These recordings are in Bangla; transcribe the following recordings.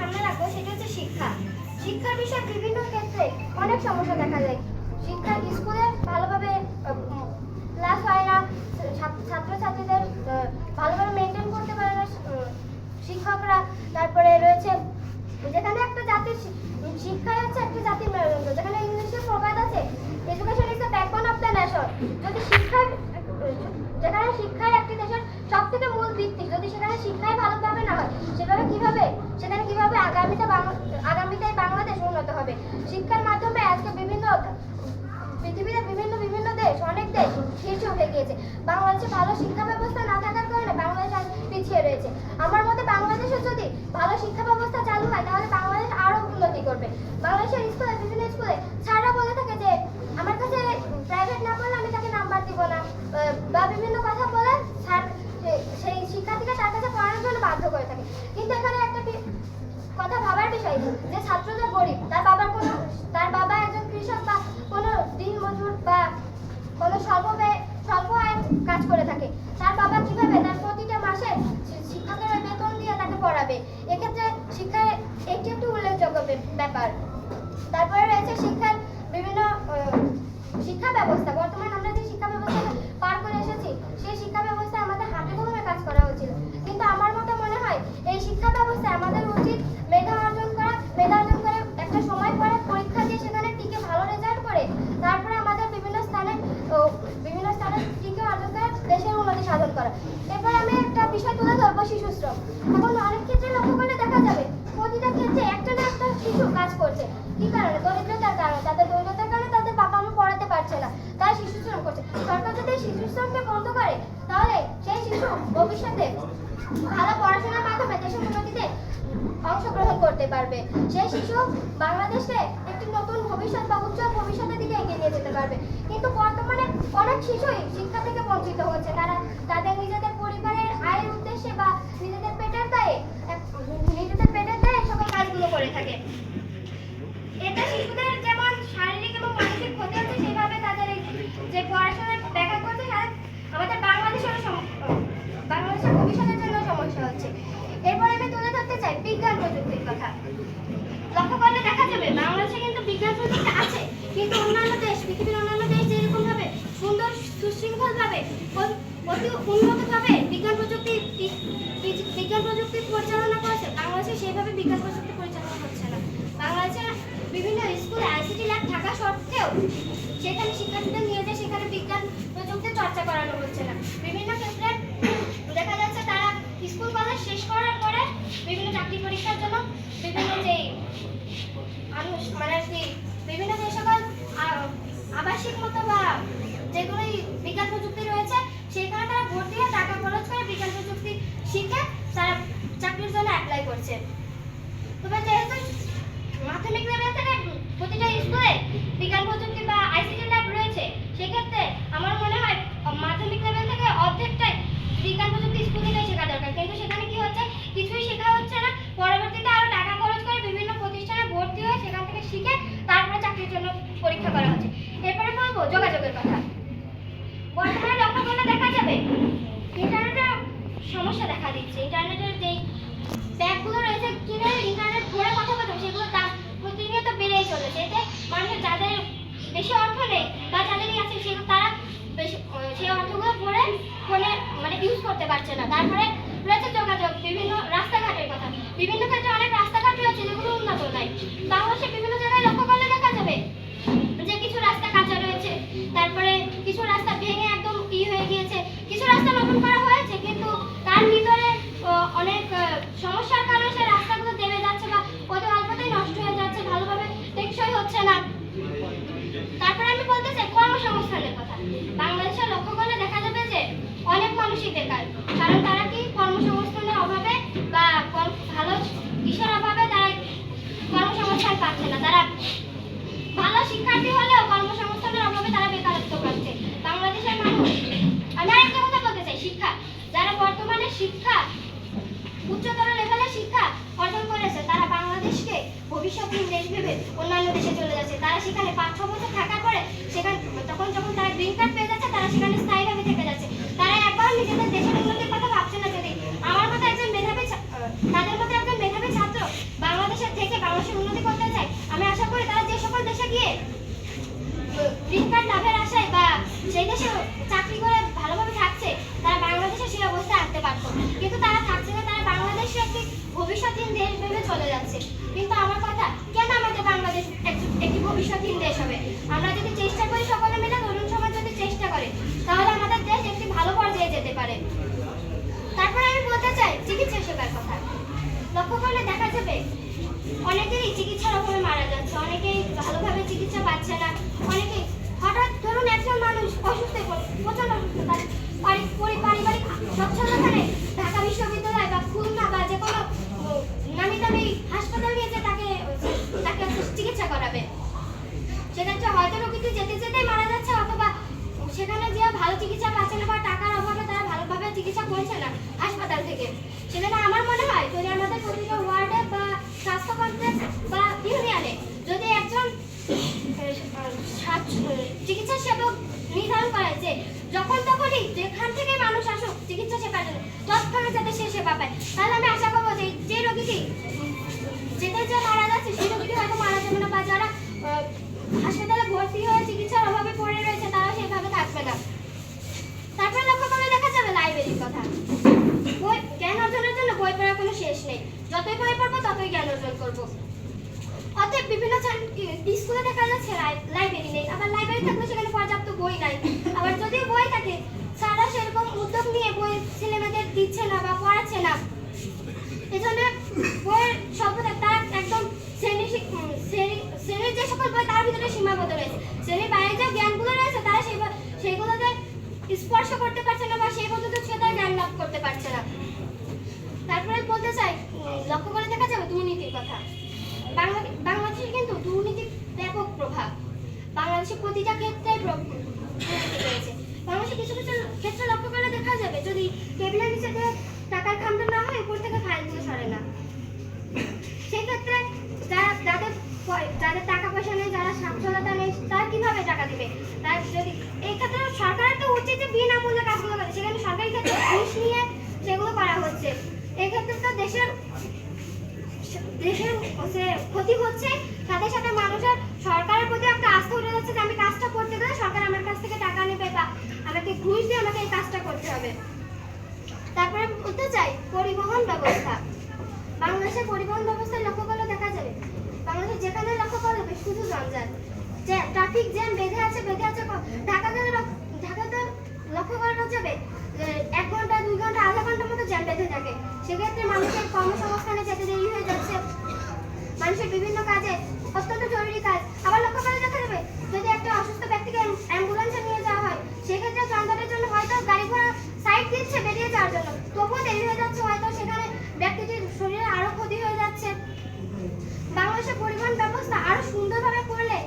সামনে রাখব সেটা হচ্ছে শিক্ষা। শিক্ষার বিষয়ে বিভিন্ন ক্ষেত্রে অনেক সমস্যা দেখা যায়। শিক্ষা স্কুলে ভালোভাবে ক্লাস হয় না ছাত্রছাত্রীদের ভালোভাবে মেনটেন করতে পারে না শিক্ষকরা। তারপরে রয়েছে, যেখানে একটা জাতির শিক্ষা হচ্ছে একটা জাতির যেখানে ইংলিশে প্রবাদ আছে education is the backbone of the nation যদি শিক্ষা যেখানে শিক্ষাই একটি দেশের সব থেকে মূল ভিত্তি। যদি সেখানে শিক্ষাই ভালোভাবে না হয়, সেভাবে কীভাবে সেখানে কীভাবে আগামীতে আগামীতে বাংলাদেশ উন্নত হবে? শিক্ষার মাধ্যমে আজকে বিভিন্ন পৃথিবীতে বিভিন্ন বিভিন্ন দেশ, অনেক দেশ শীর্ষে উঠে গিয়েছে। বাংলাদেশে ভালো শিক্ষা ব্যবস্থা না থাকার কারণে বাংলাদেশ আজ পিছিয়ে রয়েছে। আমার মতে বাংলাদেশে যদি ভালো শিক্ষা ব্যবস্থা চালু হয়, তাহলে বাংলাদেশ আরও উন্নতি করবে। বাংলাদেশের স্কুলে, বিভিন্ন স্কুলে স্যাররা বলে থাকে যে, আমার কাছে প্রাইভেট না পড়লে আমি তাকে আহ, বা বিভিন্ন কথা বলে স্যার সেই শিক্ষার্থীকে তার কাছে পড়ানোর জন্য বাধ্য করে থাকে। কিন্তু এখানে একটা কথা ভাবার বিষয় যে ছাত্রটা গরিব তার বাবার কোনো তার বাবা একজন কৃষক বা কোনো দিন মজুর বা কোনো স্বল্প ব্যয় স্বল্প আয়ের কাজ করে থাকে। তার বাবা কীভাবে তার প্রতিটা মাসে শিক্ষকের বেতন দিয়ে তাকে পড়াবে? এক্ষেত্রে শিক্ষায় একটি একটি উল্লেখযোগ্য ব্যাপার। তারপরে রয়েছে শিক্ষার বিভিন্ন শিক্ষা ব্যবস্থা। বর্তমানে আমরা যে শিক্ষা ব্যবস্থা পার করে এসেছি সেই শিক্ষা ব্যবস্থা আমাদের হাতে কলমে কাজ করা উচিত কিন্তু আমার মতে মনে হয় এই শিক্ষা ব্যবস্থায় আমাদের উচিত মেধা অর্জন করা, মেধা অর্জন করে একটা সময় পরে পরীক্ষা দিয়ে সেখানে টিকে ভালো রেজাল্ট করে। তারপরে আমাদের বিভিন্ন স্থানে বিভিন্ন স্থানে টিকে অর্জন করে, দেশের উন্নতি সাধন করা। এরপর আমি একটা বিষয় তুলে ধরবো শিশু শ্রম এখন অনেক ক্ষেত্রে লক্ষ্য করলে দেখা যাবে, প্রতিটা ক্ষেত্রে একটা না একটা শিশু কাজ করছে। কি কারণে? দরিদ্রতার কারণে। তাদের দরিদ্রতার কারণে তাদের বাবা মা পড়াতে পারছে না। তাই শিশু শ্রম করছে। সরকার যদি শিশু শ্রমকে বন্ধ করে, তাহলে সেই শিশু ভবিষ্যতে ভালো পড়াশোনার মাধ্যমে দেশের উন্নতিতে অংশগ্রহণ করতে পারবে। সেই শিশু বাংলাদেশে একটি নতুন ভবিষ্যৎ বা উজ্জ্বল ভবিষ্যতের দিকে এগিয়ে নিয়ে যেতে পারবে। কিন্তু বর্তমানে অনেক শিশুই শিক্ষা থেকে বঞ্চিত হচ্ছে। তারা তাদের নিজেদের পরিবারের আয়ের উদ্দেশ্যে বা নিজেদের পেটের দায়ে এক- নিজেদের পেটের দায়ে সকল কাজগুলো করে থাকে এতে শিশুদের যেমন শারীরিক এবং মানসিক ক্ষতি হচ্ছে সেভাবে তাদের এই যে পড়াশোনার ব্যাঘাত করছে সারা- আমাদের বাংলাদেশের সম- বাংলাদেশের ভবিষ্যতের জন্য সমস্যা হচ্ছে এরপর আমি তুলে ধরতে চাই বিজ্ঞান প্রযুক্তির কথা লক্ষ্য করলে দেখা যাবে বাংলাদেশে কিন্তু বিজ্ঞান প্রযুক্তি আছে, কিন্তু অন্যান্য দেশ, পৃথিবীর অন্যান্য দেশ যেরকম ভাবে সুন্দর, সুশৃঙ্খল ভাবে অতি উন্নত ভাবে বিজ্ঞান প্রযুক্তি বিজ্ঞান প্রযুক্তি পরিচালনা করেছে, বাংলাদেশে সেইভাবে বিজ্ঞান প্রযুক্তি পরিচালনা হচ্ছে না। বাংলাদেশের বিভিন্ন স্কুলে, আইসিটি ল্যাব থাকা সত্ত্বেও সেখানে শিক্ষার্থীদের নিয়ে যে সেখানে বিজ্ঞান প্রযুক্তি চর্চা করানো হচ্ছে না। বিভিন্ন ক্ষেত্রে দেখা যাচ্ছে তারা স্কুল কলেজ শেষ করার পরে বিভিন্ন চাকরি পরীক্ষার জন্য বিভিন্ন যেই মানুষ মানে আর কি বিভিন্ন যে সকল আবাসিক মতো বা যেগুলি বিজ্ঞান প্রযুক্তি রয়েছে, সেখানে তারা ভর্তি হয়ে টাকা খরচ করে বিজ্ঞান প্রযুক্তি শিখে তারা চাকরির জন্য অ্যাপ্লাই করছে। তবে যেহেতু মাধ্যমিক লেভেল থেকে প্রতিটা স্কুলে বিজ্ঞান প্রযুক্তি বা আইসিটি ল্যাব রয়েছে সেক্ষেত্রে আমার মনে হয় মাধ্যমিক লেভেল থেকে অর্ধেকটাই বিজ্ঞান প্রযুক্তি স্কুল থেকেই শেখা দরকার কিন্তু সেখানে কি হচ্ছে কিছুই শেখা হচ্ছে না পরবর্তীতে আরও টাকা খরচ করে বিভিন্ন প্রতিষ্ঠানে ভর্তি হয়ে সেখান থেকে শিখে তারপরে চাকরির জন্য পরীক্ষা করা হচ্ছে এরপরে বলব যোগাযোগের কথা বর্তমানে লক্ষ্য করলে দেখা যাবে ইন্টারনেটের সমস্যা দেখা দিচ্ছে ইন্টারনেটের যেই ব্যাগগুলো রয়েছে কিনে ইন্টারনেট ঘুরে কথা বলতে হবে, সেগুলোর দাম প্রতিনিয়ত বেড়েই চলেছে এতে মানুষের যাদের বেশি অর্থ নেই। বা যাদেরই আছে সেগুলো তারা বেশি সেই অর্থগুলো ভরে ফোনে মানে ইউজ করতে পারছে না। তারপরে রয়েছে যোগাযোগ, বিভিন্ন রাস্তাঘাটের কথা। বিভিন্ন ক্ষেত্রে অনেক রাস্তাঘাট রয়েছে যেগুলো উন্নত নয়। বাংলাদেশে বিভিন্ন জায়গায় লক্ষ্য করলে দেখা যাবে যে কিছু রাস্তা কাঁচা রয়েছে। তারপরে কিছু রাস্তা ভেঙে একদম ই হয়ে গিয়েছে। কিছু রাস্তা নতুন করা হয়েছে, কিন্তু তার ভিতরে অনেক সমস্যার কারণে সেই রাস্তাগুলো দেবে যাচ্ছে বা অতি অল্পতেই নষ্ট হয়ে যাচ্ছে ভালোভাবে টেকসই হচ্ছে না তারপরে আমি বলতে চাই কর্মসংস্থানের কথা বাংলাদেশে লক্ষ্য করলে দেখা যাবে যে অনেক মানুষই বেকার কারণ তারা কি কর্মসংস্থানের অভাবে বা কর্ম- ভালো কিসের অভাবে তারা পাচ্ছে না। তারা ভালো শিক্ষার্থী হলেও কর্মসংস্থানের অভাবে তারা বেকারত্ব পাচ্ছে। বাংলাদেশের মানুষ, আমি আরেকটা কথা বলতে চাই, শিক্ষা। যারা বর্তমানে শিক্ষা, উচ্চতর লেভেলে শিক্ষা অর্জন করেছে, তারা বাংলাদেশকে ভবিষ্যৎহীন দেশ ভেবে অন্যান্য দেশে চলে যাচ্ছে। তারা সেখানে পাঁচ, ছ বছর থাকার পরে সেখানে তখন যখন তারা গ্রিন কার্ড পেয়ে যাচ্ছে, তারা সেখানে স্থায়ীভাবে থেকে যাচ্ছে। তারা একবার নিজেদের দেশের গ্রিন কার্ড লাভের আশায় বা সেই দেশে চাকরি করে ভালোভাবে থাকছে, তারা বাংলাদেশে সেই অবস্থায় আসতে পারত। কিন্তু তারা থাকছে না, তারা বাংলাদেশে একটি ভবিষ্যৎহীন দেশ ভেবে চলে যাচ্ছে। কিন্তু আমার কথা, কেন আমাদের বাংলাদেশ একটি ভবিষ্যৎহীন দেশ হবে? আমরা যদি চেষ্টা করি সকলে মিলে, তরুণ সমাজ যদি চেষ্টা করে, তাহলে আমাদের দেশ একটি ভালো পর্যায়ে যেতে পারে। তারপর আমি বলতে চাই, চিকিৎসা সেবার কথা। লক্ষ্য করলে দেখা যাবে, অনেকেরই চিকিৎসার অভাবে মারা যাচ্ছে, অনেকেই ভালোভাবে চিকিৎসা পাচ্ছে না, অনেক একজন মানুষ অসুস্থ পড়ল, অসুস্থ তার পারি- পারিবারিক সচ্ছলতা নেই ঢাকা বিশ্ববিদ্যালয় বা খুলনা বা যে কোনো উম, নামি দামি হাসপাতাল নিয়ে যে তাকে তাকে চিকিৎসা করাবে সেক্ষেত্রে হয়তো রোগীটি যেতে যেতেই মারা যাচ্ছে অথবা সেখানে যে ভালো চিকিৎসা পাচ্ছে না বা টাকার অভাবে তারা ভালোভাবে চিকিৎসা করছে না হাসপাতাল থেকে সেখানে আমার মনে হয় যদি আমাদের প্রতিটা ওয়ার্ডে বা স্বাস্থ্য কমপ্লেক্স বা ইউনিয়নে যদি একজন আহ, স্বাস্থ্য- চিকিৎসা সেবক নির্ধারণ করা হয়েছে যখন তখনই যেখান থেকে মানুষ আসুক চিকিৎসা সেবার জন্য, তৎক্ষণাৎ যাতে সে সেবা পায়। তাহলে আমি আশা করব যে যে রোগীটি যেতে যে মারা যাচ্ছে, সেই রোগীটি হয়তো মারা যাবে না বা যারা হাসপাতালে ভর্তি হয়ে চিকিৎসার অভাবে পড়ে রয়েছে তারা সেভাবে থাকবে না তারপরে লক্ষ্য করলে দেখা যাবে লাইব্রেরির কথা বই জ্ঞান অর্জনের জন্য বই পড়ার কোনো শেষ নেই যতই বই পড়ব ততই জ্ঞান অর্জন করব অতএব বিভিন্ন স্কুলে দেখা যাচ্ছে লাইব্রেরি নেই। আবার লাইব্রেরি থাকলে সেখানে পর্যাপ্ত বই নাই। আবার যদিও বই থাকে স্যাররা সেরকম উদ্যোগ নিয়ে বই ছেলেমেয়েদের দিচ্ছে না বা পড়াচ্ছে না। এজন্য বইয়ের শব্দটা তার একদম শ্রেণী- শ্রেণির যে সকল বই তার ভিতরে সীমাবদ্ধ রয়েছে। শ্রেণির বাইরে যে জ্ঞানগুলো রয়েছে, তারা সেই সেইগুলোতে স্পর্শ করতে পারছে না বা সেই পর্যন্ত সে তার জ্ঞান লাভ করতে পারছে না তারপরে বলতে চাই উম, লক্ষ্য করে দেখা যাবে দুর্নীতির কথা বাংলা- বাংলাদেশে কিন্তু দুর্নীতির ব্যাপক প্রভাব বাংলাদেশে প্রতিটা ক্ষেত্রে রয়েছে বাংলাদেশে কিছু কিছু ক্ষেত্রে লক্ষ্য করে দেখা যাবে, যদি টেবিলের নিচে টাকার খামটা না হয়, উপর থেকে ফাইলগুলো সরে না। সেক্ষেত্রে যারা যাদের যাদের টাকা পয়সা নেই, যারা সচ্ছলতা নেই, তারা কীভাবে টাকা দিবে? তার যদি এই ক্ষেত্রে সরকারের তো উচিত যে বিনামূল্যে কাজগুলো করে। সেখানে সরকারি ক্ষেত্রে ঘুষ নিয়ে সেগুলো করা হচ্ছে। এক্ষেত্রে তো দেশের দেশের ক্ষতি হচ্ছে, সাথে সাথে মানুষের সরকারের প্রতি একটা আস্থা উঠে যাচ্ছে যে আমি কাজটা করতে গেলে সরকার আমার কাছ থেকে টাকা নেবে বা আমাকে ঘুষ দিয়ে আমাকে এই কাজটা করতে হবে তারপরে বলতে চাই, পরিবহন ব্যবস্থা। বাংলাদেশের পরিবহন ব্যবস্থায় লক্ষ্য করলে দেখা যাবে। বাংলাদেশে যেখানে লক্ষ্য করা যাবে শুধু জঞ্জাল ট্রাফিক জ্যাম বেঁধে আছে বেঁধে আছে ঢাকা ঢাকাতে লক্ষ্য করা যাবে এক ঘণ্টা, দুই ঘণ্টা, আধা ঘণ্টার মতো জ্যাম বেঁধে থাকে। সেক্ষেত্রে মানুষের কর্মসংস্থানে যেতে দেরি হয়ে যাচ্ছে মানুষের বিভিন্ন কাজে অত্যন্ত জরুরি কাজ আবার লক্ষ্য করে দেখা যাবে যদি একটা অসুস্থ ব্যক্তিকে অ্যাম- অ্যাম্বুলেন্সে নিয়ে যাওয়া হয় সেক্ষেত্রে যানজটের জন্য হয়তো গাড়ি ঘোড়া সাইড দিচ্ছে বেরিয়ে যাওয়ার জন্য তবুও দেরি হয়ে যাচ্ছে হয়তো সেখানে ব্যক্তিটির শরীরে আরও ক্ষতি হয়ে যাচ্ছে বাংলাদেশের পরিবহন ব্যবস্থা আরও সুন্দরভাবে করলে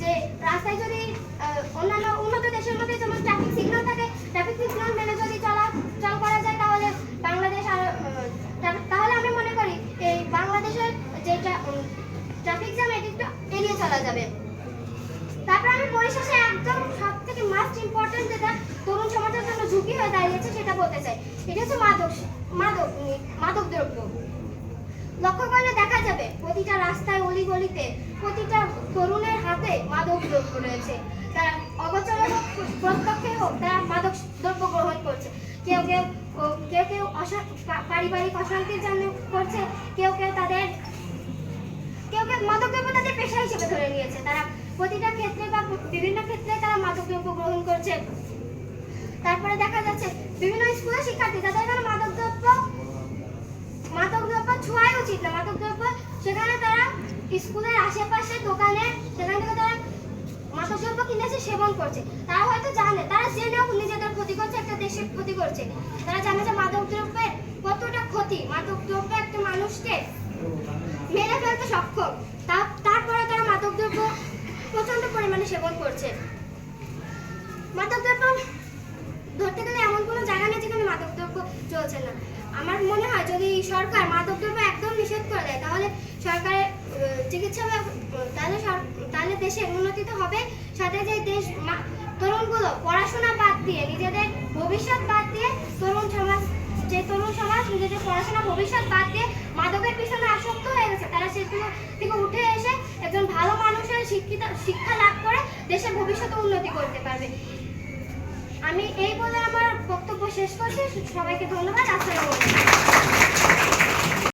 যে রাস্তায় যদি আহ, অন্যান্য উন্নত দেশের মধ্যে যেমন ট্রাফিক সিগন্যাল থাকে ট্রাফিক সিগন্যাল মেনে যদি চলা চল করা যায় তাহলে বাংলাদেশ আরও আহ, তা- তাহলে আমি মনে করি এই বাংলাদেশের যেটা ট্রাফিক জ্যাম এটি একটু এড়িয়ে চলা যাবে তারপর আমি পরিশেষে একদম সব থেকে মাস্ট ইম্পর্টেন্ট যেটা তরুণ সমাজের জন্য ঝুঁকি হয়ে দাঁড়িয়েছে সেটা বলতে চাই। এটা হচ্ছে মাদক মাদক মাদক দ্রব্য। লক্ষ্য করলে দেখা যাবে প্রতিটা রাস্তায় অলিগলিতে প্রতিটা তরুণের হাতে মাদক দ্রব্য রয়েছে। তারা অগোচরে হোক প্রত্যক্ষে হোক তারা মাদক দ্রব্য গ্রহণ করছে। কেউ কেউ কেউ কেউ পারিবারিক অশান্তির জন্য করছে, কেউ কেউ তাদের, কেউ কেউ মাদকদ্রব্য তাদের পেশা হিসেবে ধরে নিয়েছে। তারা প্রতিটা ক্ষেত্রে বা বিভিন্ন ক্ষেত্রে তারা মাদকদ্রব্য গ্রহণ করছে। তারপরে দেখা যাচ্ছে বিভিন্ন স্কুলের শিক্ষার্থী, তাদের এখানে মাদকদ্রব্য মাদকদ্রব্য ছোঁয়াই উচিত না। মাদকদ্রব্য সেখানে তারা স্কুলের আশেপাশে দোকানে, সেখান থেকে তারা মাদকদ্রব্য কিনেছে সেবন করছে। তারা হয়তো জানে, তারা জেনেও নিজেদের ক্ষতি করছে, একটা দেশের ক্ষতি করছে। তারা জানে যে মাদকদ্রব্যের কতটা ক্ষতি। মাদকদ্রব্য একটা মানুষকে মেরে ফেলতে সক্ষম। তারপরে তারা মাদকদ্রব্য প্রচণ্ড পরিমাণে সেবন করছে মাদকদ্রব্য ধরতে গেলে এমন কোনো জায়গা নেই যেখানে মাদকদ্রব্য চলছে না আমার মনে হয় যদি সরকার মাদকদ্রব্য একদম নিষেধ করে দেয়। তাহলে সরকারের চিকিৎসা তাহলে তাহলে দেশের উন্নতি তো হবে। সাথে যে দেশ তরুণগুলো পড়াশোনা বাদ দিয়ে, নিজেদের ভবিষ্যৎ বাদ দিয়ে তরুণ সমাজ, যে তরুণ সমাজ নিজেদের পড়াশোনা ভবিষ্যৎ বাদ দিয়ে মাদকের পিছনে আসক্ত হয়ে গেছে। তারা সেগুলো থেকে উঠে এসে একজন ভালো মানুষের শিক্ষিত, শিক্ষা লাভ করে দেশের ভবিষ্যতে উন্নতি করতে পারবে। আমি এই বলে আমার বক্তব্য শেষ করছি। সবাইকে ধন্যবাদ। আলাইকুম।